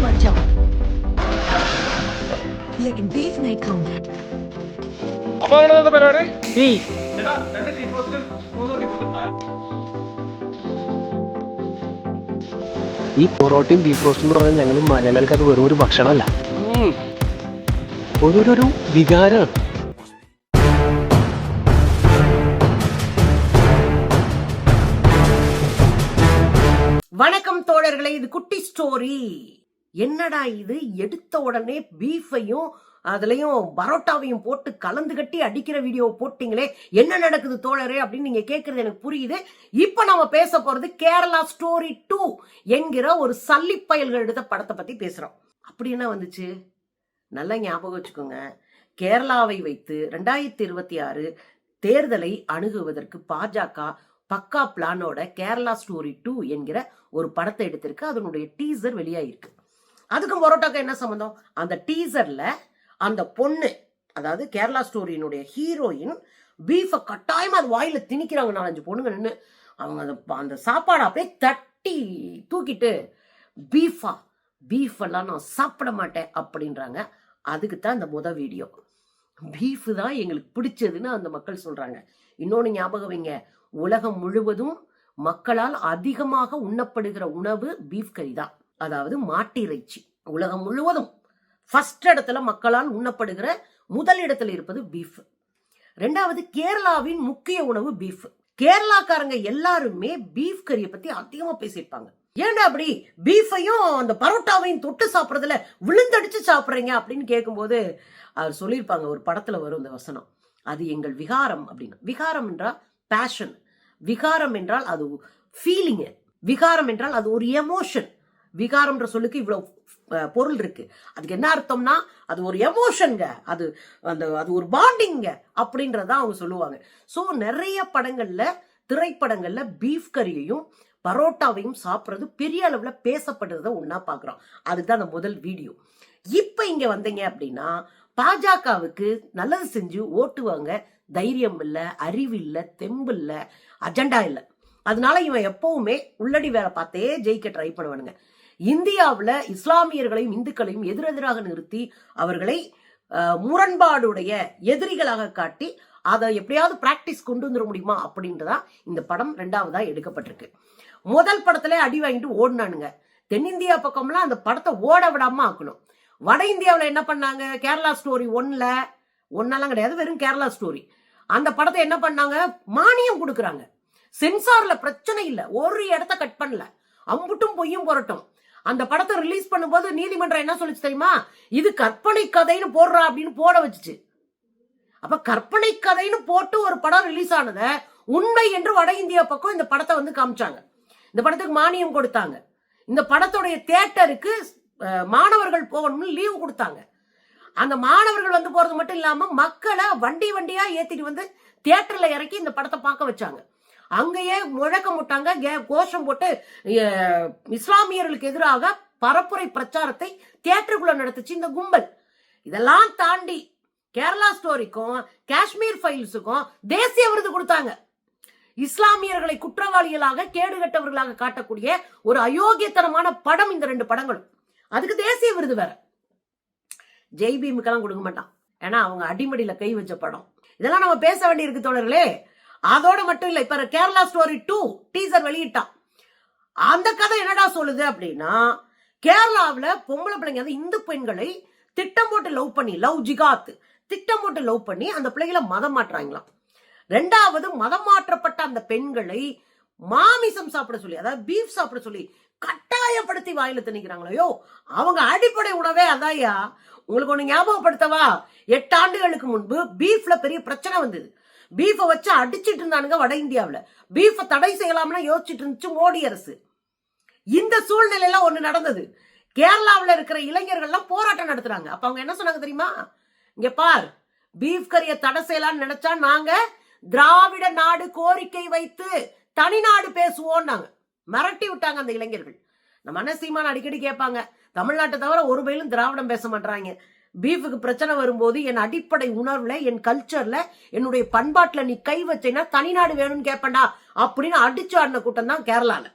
मर जाओ लेकिन बीफ नहीं खाऊंगी അപ്പൊ അങ്ങനെ എന്താ പരിപാടി ഏയ് ചേട്ടാ, രണ്ട് ടീ പോസ്റ്റ്, മൂന്ന് ടീ പോസ്റ്റ്. ഈ പൊറോട്ടയും ബീഫ് റോസ്റ്റും എന്ന് പറഞ്ഞാൽ ഞങ്ങൾ മലയാളികൾക്ക് അത് വെറും ഒരു ഭക്ഷണമല്ല ഉം. ഒരു ഒരു- ഒരു വികാരമാണ് வணக்கம் தோழர்களே இது குட்டி ஸ்டோரி என்னடா இது? எடுத்த உடனே பீஃபையும் அதுலயும் பரோட்டாவையும் போட்டு கலந்து கட்டி அடிக்கிற வீடியோ போட்டீங்களே என்ன நடக்குது தோழரே அப்படின்னு நீங்க கேக்குறது எனக்கு புரியுது. இப்ப நம்ம பேச போறது கேரளா ஸ்டோரி டூ என்கிற ஒரு சல்லி பயல்கள் எடுத்த படத்தை பத்தி பேசுறோம். அப்படி என்ன வந்துச்சு? நல்லா ஞாபகம் வச்சுக்கோங்க. கேரளாவை வைத்து ரெண்டாயிரத்தி இருபத்தி ஆறு தேர்தலை அணுகுவதற்கு பாஜக பக்கா பிளானோட கேரளா ஸ்டோரி டூ என்கிற ஒரு படத்தை எடுத்திருக்கு. அதனுடைய டீசர் வெளியாயிருக்கு. அதுக்கும் பரோட்டாக்கு என்ன சம்மந்தம் அந்த டீசர்ல அந்த பொண்ணு அதாவது கேரளா ஸ்டோரியினுடைய ஹீரோயின் பீஃபை கட்டாயமா அது வாயில திணிக்கிறாங்க நாலஞ்சு பொண்ணுங்க நின்று அவங்க அந்த அந்த சாப்பாடை அப்படியே தட்டி தூக்கிட்டு பீஃபா பீஃப் எல்லாம் நான் சாப்பிட மாட்டேன் அப்படின்றாங்க. அதுக்கு தான் இந்த முத வீடியோ. பீஃப் தான் எங்களுக்கு பிடிச்சதுன்னு அந்த மக்கள் சொல்றாங்க. இன்னொன்று ஞாபகம் வைங்க. உலகம் முழுவதும் மக்களால் அதிகமாக உண்ணப்படுகிற உணவு பீஃப் கறி தான். அதாவது மாட்டிறைச்சி. உலகம் முழுவதும் ஃபர்ஸ்ட் இடத்துல மக்களால் உண்ணப்படுகிற முதல் இடத்துல இருப்பது பீஃப் ரெண்டாவது கேரளாவின் முக்கிய உணவு பீஃப் கேரளாக்காரங்க எல்லாருமே பீஃப் கறியை பத்தி அதிகமா பேசியிருப்பாங்க. ஏன்டா அப்படி? பீஃபையும் அந்த பரோட்டாவையும் தொட்டு சாப்பிட்றதுல விழுந்தடிச்சு சாப்பிட்றீங்க அப்படின்னு கேட்கும்போது அவர் சொல்லியிருப்பாங்க ஒரு படத்துல வரும் இந்த வசனம். அது எங்கள் விகாரம் அப்படின்னு. விகாரம் என்றால் பேஷன் விகாரம் என்றால் அது ஃபீலிங்கு விகாரம் என்றால் அது ஒரு எமோஷன் விகாரம்ன்ற சொல்லுக்கு இவ்வளவு பொருள் இருக்கு. அதுக்கு என்ன அர்த்தம்னா அது ஒரு எமோஷன்ங்க அது அந்த அது ஒரு பாண்டிங்க அப்படின்றத அவங்க சொல்லுவாங்க. ஸோ நிறைய படங்கள்ல திரைப்படங்கள்ல பீஃப் கறியையும் பரோட்டாவையும் சாப்பிட்றது பெரிய அளவில் பேசப்படுறத ஒன்றா பார்க்குறோம் அதுதான் அந்த முதல் வீடியோ இப்போ இங்கே வந்தீங்க அப்படின்னா பாஜகவுக்கு நல்லது செஞ்சு ஓட்டுவாங்க தைரியம் இல்லை அறிவு இல்லை தெம்பு இல்லை அஜெண்டா இல்லை. அதனால இவன் எப்பவுமே உள்ளடி வேலை பார்த்தே ஜெயிக்க ட்ரை பண்ணுவானுங்க. இந்தியாவில் இஸ்லாமியர்களையும் இந்துக்களையும் எதிரெதிராக நிறுத்தி அவர்களை முரண்பாடுடைய எதிரிகளாக காட்டி அதை எப்படியாவது பிராக்டிஸ் கொண்டு வந்துட முடியுமா அப்படின்றதா இந்த படம் ரெண்டாவதா எடுக்கப்பட்டிருக்கு. முதல் படத்துல அடி வாங்கிட்டு ஓடினானுங்க. தென்னிந்தியா பக்கம்லாம் அந்த படத்தை ஓட விடாம ஆக்கணும். வட இந்தியாவில் என்ன பண்ணாங்க? கேரளா ஸ்டோரி ஒன்ல ஒன்னெல்லாம் கிடையாது வெறும் கேரளா ஸ்டோரி அந்த படத்தை என்ன பண்ணாங்க? மானியம் கொடுக்குறாங்க. சென்சார்ல பிரச்சனை இல்லை. ஒரு இடத்த கட் பண்ணல. அம்புட்டும் பொய்யும் புரட்டும். அந்த படத்தை ரிலீஸ் பண்ணும்போது நீதிமன்றம் என்ன சொல்லிச்சு தெரியுமா? இது கற்பனை கதைன்னு போடுறா அப்படின்னு போட வச்சுச்சு. அப்ப கற்பனை கதைன்னு போட்டு ஒரு படம் ரிலீஸ் ஆனத உண்மை என்று வட இந்தியா பக்கம் இந்த படத்தை வந்து காமிச்சாங்க. இந்த படத்துக்கு மானியம் கொடுத்தாங்க. இந்த படத்துடைய தேட்டருக்கு மாணவர்கள் போகணும்னு லீவு கொடுத்தாங்க. அந்த மாணவர்கள் வந்து போறது மட்டும் இல்லாம மக்களை வண்டி வண்டியா ஏத்திட்டு வந்து தியேட்டர்ல இறக்கி இந்த படத்தை பார்க்க வச்சாங்க. அங்கேயே முழக்கம் விட்டாங்க கோஷம் போட்டு இஸ்லாமியர்களுக்கு எதிராக பரப்புரை பிரச்சாரத்தை தியேட்டருக்குள்ள நடத்துச்சு இந்த கும்பல். இதெல்லாம் தாண்டி கேரளா ஸ்டோரிக்கும் காஷ்மீர் ஃபைல்ஸுக்கும் தேசிய விருது கொடுத்தாங்க. இஸ்லாமியர்களை குற்றவாளிகளாக கேடுகட்டவர்களாக காட்டக்கூடிய ஒரு அயோக்கியத்தனமான படம் இந்த ரெண்டு படங்களும். அதுக்கு தேசிய விருது வேற. ஜெய்பீமுக்கெல்லாம் கொடுக்க மாட்டான். ஏன்னா அவங்க அடிமடியில கை வச்ச படம். இதெல்லாம் நம்ம பேச வேண்டியிருக்கு தோழர்களே. அதோட மட்டும் இல்ல இப்ப கேரளா ஸ்டோரி டூ டீசர் வெளியிட்டான். அந்த கதை என்னடா சொல்லுது அப்படின்னா கேரளாவில் பொம்பளை பிள்ளைங்க வந்து இந்து பெண்களை திட்டம் போட்டு லவ் பண்ணி லவ் ஜிகாத் திட்டம் போட்டு லவ் பண்ணி அந்த பிள்ளைகளை மதம் மாற்றுறாங்களாம். ரெண்டாவது மதம் மாற்றப்பட்ட அந்த பெண்களை மாமிசம் சாப்பிட சொல்லி அதாவது பீஃப் சாப்பிட சொல்லி கட்டாயப்படுத்தி வாயில திணிக்கிறாங்களோ அவங்க அடிப்படை உணவே அதாயா உங்களுக்கு ஒண்ணு ஞாபகப்படுத்தவா? எட்டு ஆண்டுகளுக்கு முன்பு பீஃப்ல பெரிய பிரச்சனை வந்தது. பீஃபை வச்சு அடிச்சிட்டு இருந்தானுங்க வட இந்தியாவில். பீஃபை தடை செய்யலாம்னு யோசிச்சுட்டு இருந்துச்சு மோடி அரசு. இந்த சூழ்நிலையில ஒன்று நடந்தது. கேரளாவில் இருக்கிற இளைஞர்கள்லாம் போராட்டம் நடத்துறாங்க. அப்போ அவங்க என்ன சொன்னாங்க தெரியுமா? இங்கே பார் பீஃப் கறியை தடை செய்யலாம்னு நினைச்சா நாங்க திராவிட நாடு கோரிக்கை வைத்து தனிநாடு பேசுவோம்னாங்க. மிரட்டி விட்டாங்க அந்த இளைஞர்கள். நம்ம அண்ணன் சீமான் அடிக்கடி கேட்பாங்க தமிழ்நாட்டை தவிர ஒரு பயிலும் திராவிடம் பேச மாட்டாங்க பீஃபுக்கு பிரச்சனை வரும்போது என் அடிப்படை உணர்வுல என் கல்ச்சர்ல என்னுடைய பண்பாட்டுல நீ கை வச்சேன்னா தனிநாடு வேணும்னு கேட்பேன்டா அப்படின்னு அடிச்சு ஆடின கூட்டம் தான் கேரளால.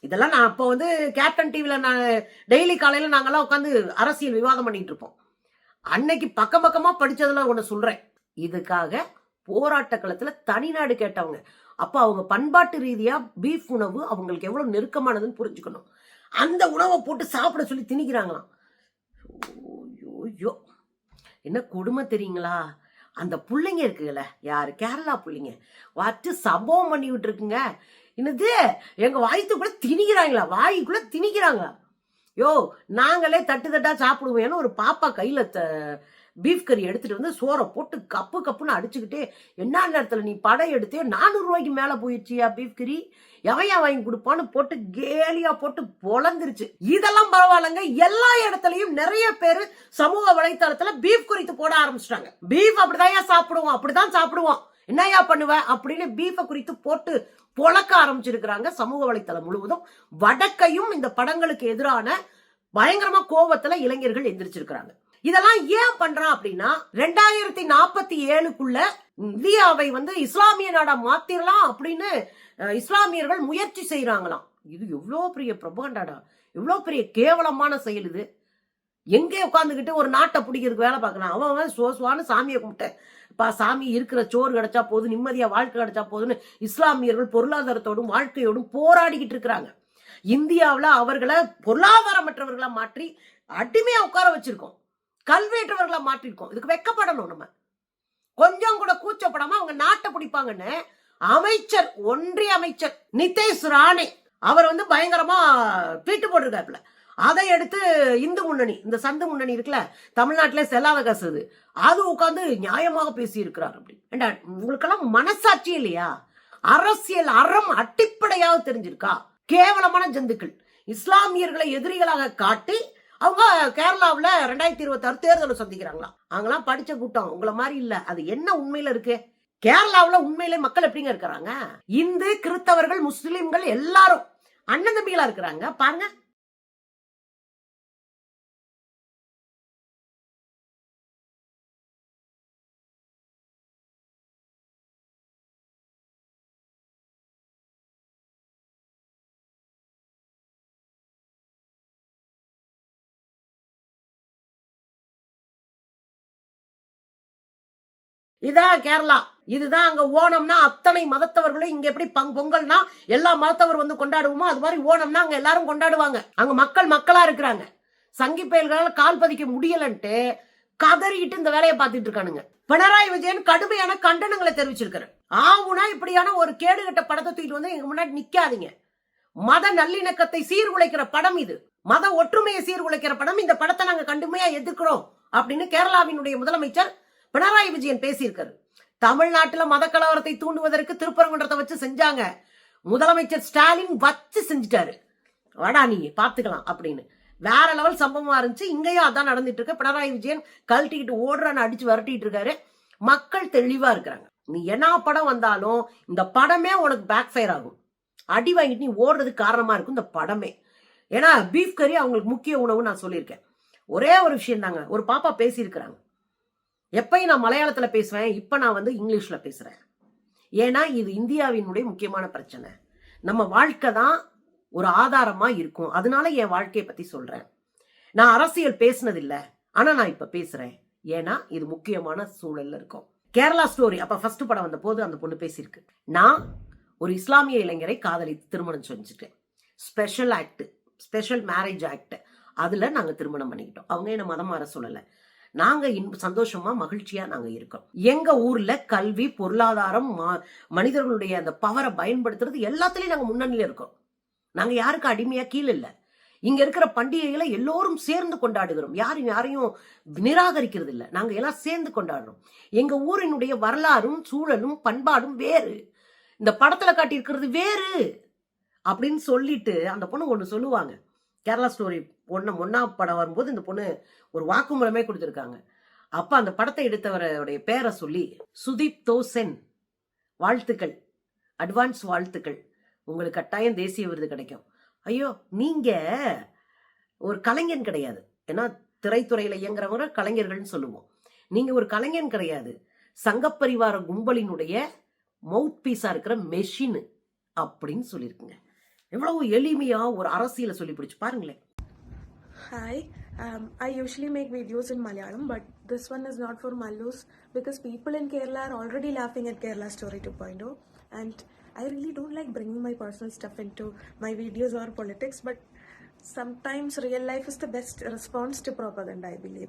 இதெல்லாம் நான் அப்போ வந்து கேப்டன் டிவியில் நான் டெய்லி காலையில நாங்கெல்லாம் உட்காந்து அரசியல் விவாதம் பண்ணிட்டு இருப்போம். அன்னைக்கு பக்கம் பக்கமா படிச்சதெல்லாம் ஒன்று சொல்றேன். இதுக்காக போராட்ட களத்துல தனிநாடு கேட்டவங்க. அப்போ அவங்க பண்பாட்டு ரீதியா பீஃப் உணவு அவங்களுக்கு எவ்வளவு நெருக்கமானதுன்னு புரிஞ்சுக்கணும். அந்த உணவை போட்டு சாப்பிட சொல்லி திணிக்கிறாங்களாம். ஐயோ, என்ன கொடுமை தெரியுங்களா? அந்த பிள்ளைங்க இருக்குல்ல யார்? கேரளா புள்ளைங்க. வச்சு சம்பவம் பண்ணி விட்டுருக்குங்க. என்னது? எங்கள் வயிற்றுக்குள்ளே திணிக்கிறாங்களா? வாய்க்குள்ளே திணிக்கிறாங்களா? யோ நாங்களே தட்டு தட்டாக சாப்பிடுவோம் ஏன்னா ஒரு பாப்பா கையில் த- பீஃப் கறி எடுத்துட்டு வந்து சோறை போட்டு கப்பு கப்புன்னு அடிச்சுக்கிட்டே என்ன நேரத்தில் நீ படம் எடுத்தே நானூறுரூவாய்க்கு மேலே போயிடுச்சியா பீஃப் கறி எவையா வாங்கி கொடுப்பான்னு போட்டு கேலியா போட்டு பொழந்துருச்சு இதெல்லாம் பரவாயில்லைங்க. எல்லா இடத்துலயும் நிறைய பேர் சமூக வலைத்தளத்துல பீஃப் குறித்து போட ஆரம்பிச்சிட்டாங்க. பீஃப் அப்படிதான் சாப்பிடுவோம். அப்படிதான் சாப்பிடுவோம். என்னையா பண்ணுவேன் அப்படின்னு பீஃபை குறித்து போட்டு பொழக்க ஆரம்பிச்சிருக்கிறாங்க சமூக வலைத்தளம் முழுவதும். வடக்கையும் இந்த படங்களுக்கு எதிரான பயங்கரமா கோபத்துல இளைஞர்கள் எந்திரிச்சிருக்கிறாங்க. இதெல்லாம் ஏன் பண்றான் அப்படின்னா ரெண்டாயிரத்தி நாற்பத்தி ஏழுக்குள்ள இந்தியாவை வந்து இஸ்லாமிய நாடா மாத்திரலாம் அப்படின்னு இஸ்லாமியர்கள் முயற்சி செய்யறாங்களாம் இது எவ்வளோ பெரிய பிரபகண்டாடா? எவ்வளோ பெரிய கேவலமான செயல் இது. எங்கே உட்காந்துக்கிட்டு ஒரு நாட்டை பிடிக்கிறதுக்கு வேலை பார்க்கலாம் அவன் அவன் சோசுவான்னு சாமியை கும்பிட்டு பா சாமி இருக்கிற சோறு கிடைச்சா போதும் நிம்மதியாக வாழ்க்கை கிடைச்சா போதும்னு இஸ்லாமியர்கள் பொருளாதாரத்தோடும் வாழ்க்கையோடும் போராடிக்கிட்டு இருக்கிறாங்க. இந்தியாவில் அவர்களை பொருளாதாரமற்றவர்களாக மாற்றி அடிமையாக உட்கார வச்சிருக்கோம். கல்வியற்றவர்களா மாற்றிருக்கோம். இதுக்கு வெக்கப்படணும் நம்ம. கொஞ்சம் கூட கூச்சப்படாம அவங்க நாட்டை பிடிப்பாங்கன்னு அமைச்சர் ஒன்றிய அமைச்சர் நிதேஷ் ராணே அவர் வந்து பயங்கரமா ட்வீட் போட்டிருக்காப்புல. அதை எடுத்து இந்து முன்னணி இந்த சந்து முன்னணி இருக்குல்ல தமிழ்நாட்டிலே செல்லாத காசு அது உட்காந்து நியாயமாக பேசி இருக்கிறார் அப்படி. ஏண்டா உங்களுக்கெல்லாம் மனசாட்சி இல்லையா? அரசியல் அறம் அடிப்படையாக தெரிஞ்சிருக்கா? கேவலமான ஜந்துக்கள். இஸ்லாமியர்களை எதிரிகளாக காட்டி அவங்க கேரளாவுல ரெண்டாயிரத்தி இருபத்தாறு தேர்தலை சந்திக்கிறாங்களா? அவங்களாம் படிச்ச கூட்டம். உங்களை மாதிரி இல்ல. அது என்ன உண்மையில இருக்கு? கேரளாவுல உண்மையிலே மக்கள் எப்படிங்க இருக்கிறாங்க? இந்து கிறிஸ்தவர்கள் முஸ்லிம்கள் எல்லாரும் அண்ணன் தம்பிகளா இருக்கிறாங்க. பாருங்க. இதான் கேரளா. இதுதான் அங்க ஓணம்னா அத்தனை மதத்தவர்களும் இங்க எப்படி பொங்கல்னா எல்லா மதத்தவர் வந்து கொண்டாடுவோமோ அது மாதிரி ஓணம்னா அங்க எல்லாரும் கொண்டாடுவாங்க. அங்க மக்கள் மக்களா இருக்கிறாங்க. சங்கி பயல்களால் கால் பதிக்க முடியலன்ட்டு கதறிக்கிட்டு இந்த வேலையை பார்த்துட்டு இருக்கானுங்க. பினராயி விஜயன் கடுமையான கண்டனங்களை தெரிவிச்சிருக்காரு. ஆவுனா இப்படியான ஒரு கேடுகட்ட படத்தை தூக்கிட்டு வந்து எங்க முன்னாடி நிக்காதீங்க. மத நல்லிணக்கத்தை சீர்குலைக்கிற படம் இது. மத ஒற்றுமையை சீர்குலைக்கிற படம். இந்த படத்தை நாங்க கண்டுமையா எதிர்க்கிறோம் அப்படின்னு கேரளாவினுடைய முதலமைச்சர் பினராயி விஜயன் பேசியிருக்காரு. தமிழ்நாட்டில் மத கலவரத்தை தூண்டுவதற்கு திருப்பரங்குன்றத்தை வச்சு செஞ்சாங்க. முதலமைச்சர் ஸ்டாலின் வச்சு செஞ்சுட்டாரு. வாடா நீ பார்த்துக்கலாம் அப்படின்னு. வேற லெவல் சம்பவமா இருந்துச்சு. இங்கேயும் அதான் நடந்துட்டு இருக்கு. பினராயி விஜயன் கழட்டிக்கிட்டு ஓடுறான்னு அடிச்சு விரட்டிட்டு இருக்காரு. மக்கள் தெளிவா இருக்கிறாங்க. நீ என்ன படம் வந்தாலும் இந்த படமே உனக்கு பேக் ஃபயர் ஆகும். அடி வாங்கிட்டு நீ ஓடுறதுக்கு காரணமா இருக்கும் இந்த படமே. ஏன்னா பீஃப் கறி அவங்களுக்கு முக்கிய உணவு நான் சொல்லியிருக்கேன். ஒரே ஒரு விஷயம் தாங்க ஒரு பாப்பா பேசியிருக்கிறாங்க. எப்பயும் நான் மலையாளத்துல பேசுவேன் இப்போ நான் வந்து இங்கிலீஷ்ல பேசுகிறேன் ஏன்னா இது இந்தியாவினுடைய முக்கியமான பிரச்சனை. நம்ம வாழ்க்கை தான் ஒரு ஆதாரமாக இருக்கும். அதனால என் வாழ்க்கையை பற்றி சொல்றேன். நான் அரசியல் பேசினதில்லை. ஆனா நான் இப்போ பேசுறேன். ஏன்னா இது முக்கியமான சூழல்ல இருக்கும். கேரளா ஸ்டோரி அப்போ ஃபர்ஸ்ட் படம் வந்த போது அந்த பொண்ணு பேசியிருக்கு. நான் ஒரு இஸ்லாமிய இளைஞரை காதலித்து திருமணம் செஞ்சுட்டேன். Special act special marriage act அதில் நாங்கள் திருமணம் பண்ணிக்கிட்டோம். அவங்க என்ன மதம் மாற சொல்லலை. நாங்க இன்ப சந்தோஷமா மகிழ்ச்சியா நாங்க இருக்கோம். எங்க ஊர்ல கல்வி பொருளாதாரம் ம- மனிதர்களுடைய அந்த பவரை பயன்படுத்துறது எல்லாத்துலயும் நாங்க முன்னணியில இருக்கோம். நாங்க யாருக்கும் அடிமையா கீழே இல்ல. இங்க இருக்கிற பண்டிகைகளை எல்லோரும் சேர்ந்து கொண்டாடுகிறோம். யாரும் யாரையும் நிராகரிக்கிறது இல்ல. நாங்க எல்லாம் சேர்ந்து கொண்டாடுறோம். எங்க ஊரினுடைய வரலாறும் சூழலும் பண்பாடும் வேறு. இந்த படத்துல காட்டியிருக்கிறது வேறு. அப்படின்னு சொல்லிட்டு அந்த பொண்ணு ஒன்று சொல்லுவாங்க. கேரளா ஸ்டோரி பொண்ணு ஒன்னா படம் வரும்போது இந்த பொண்ணு ஒரு வாக்குமூலமே கொடுத்துருக்காங்க. அப்போ அந்த படத்தை எடுத்தவருடைய பேரை சொல்லி சுதீப் தோசென். வாழ்த்துக்கள். அட்வான்ஸ் வாழ்த்துக்கள். உங்களுக்கு கட்டாயம் தேசிய விருது கிடைக்கும். ஐயோ நீங்கள் ஒரு கலைஞன் கிடையாது. ஏன்னா திரைத்துறையில் இயங்குறவங்க கலைஞர்கள்னு சொல்லுவோம். நீங்கள் ஒரு கலைஞன் கிடையாது. சங்கப்பரிவார கும்பலினுடைய மவுத் பீஸாக இருக்கிற மெஷின் அப்படின்னு சொல்லியிருக்குங்க. எவ்வளவு எளிமையாக ஒரு அரசியலை சொல்லி பிடிச்சி பாருங்களேன். Hi, um, I usually make videos in Malayalam, but this one is not for Mallus because people in Kerala are already laughing at Kerala Story 2.0, and I really don't like bringing my personal stuff into my videos or politics, but sometimes real life is the best response to propaganda, I believe.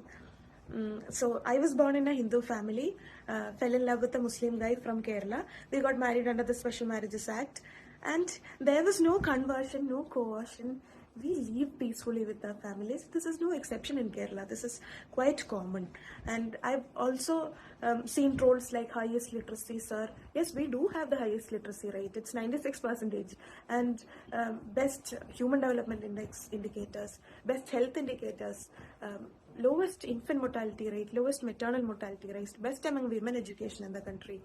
Mm, so I was born in a Hindu family, uh, fell in love with a Muslim guy from Kerala. We got married under the Special Marriages Act, and there was no conversion, no coercion. We live peacefully with our families. This is no exception in Kerala. This is quite common. And I've also um, seen trolls like highest literacy, sir. Yes, we do have the highest literacy rate. It's 96 percentage. And um, best human development index indicators, best health indicators, um, lowest infant mortality rate, lowest maternal mortality rate, best among women education in the country.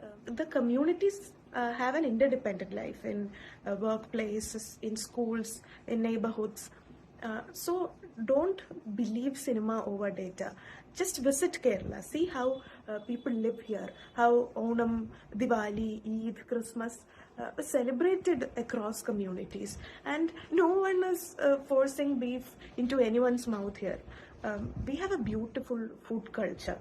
Uh, the communities uh, have an interdependent life in uh, workplaces, in schools, in neighborhoods. Uh, so don't believe cinema over data. Just visit Kerala, see how uh, people live here, how Onam, Diwali, Eid, Christmas uh, celebrated across communities, and no one is uh, forcing beef into anyone's mouth here. Um, we have a beautiful food culture.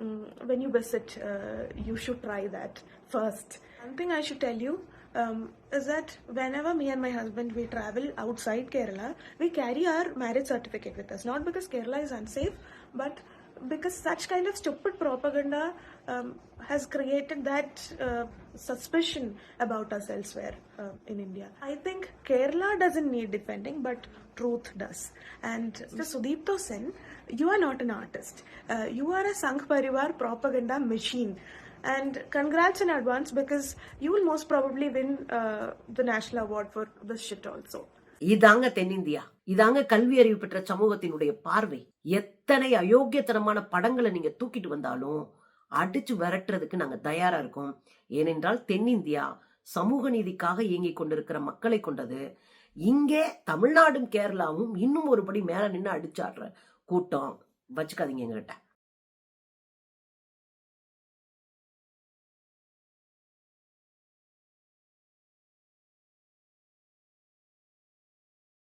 Mm, when you visit, uh, you should try that first. One thing I should tell you um, is that whenever me and my husband we travel outside Kerala, we carry our marriage certificate with us. Not because Kerala is unsafe, but because such kind of stupid propaganda um, has created that uh, suspicion about us elsewhere uh, in India. I think Kerala doesn't need defending, but truth does. And Mr. Sudipto Sen, you are not an artist. Uh, you are a Sangh Parivar propaganda machine. And congrats in advance because you will most probably win uh, the national award for this shit also. இதாங்க தென்னிந்தியா இதாங்க கல்வி அறிவு பெற்ற சமூகத்தினுடைய பார்வை எத்தனை அயோக்கியத்தனமான படங்களை நீங்க தூக்கிட்டு வந்தாலும் அடிச்சு விரட்டுறதுக்கு நாங்கள் தயாரா இருக்கோம். ஏனென்றால் தென்னிந்தியா சமூக நீதிக்காக இயங்கிக் கொண்டிருக்கிற மக்களை கொண்டது. இங்கே தமிழ்நாடும் கேரளாவும் இன்னும் ஒருபடி மேல நின்று அடிச்சாடுற கூட்டம் வச்சுக்காதீங்க எங்ககிட்ட.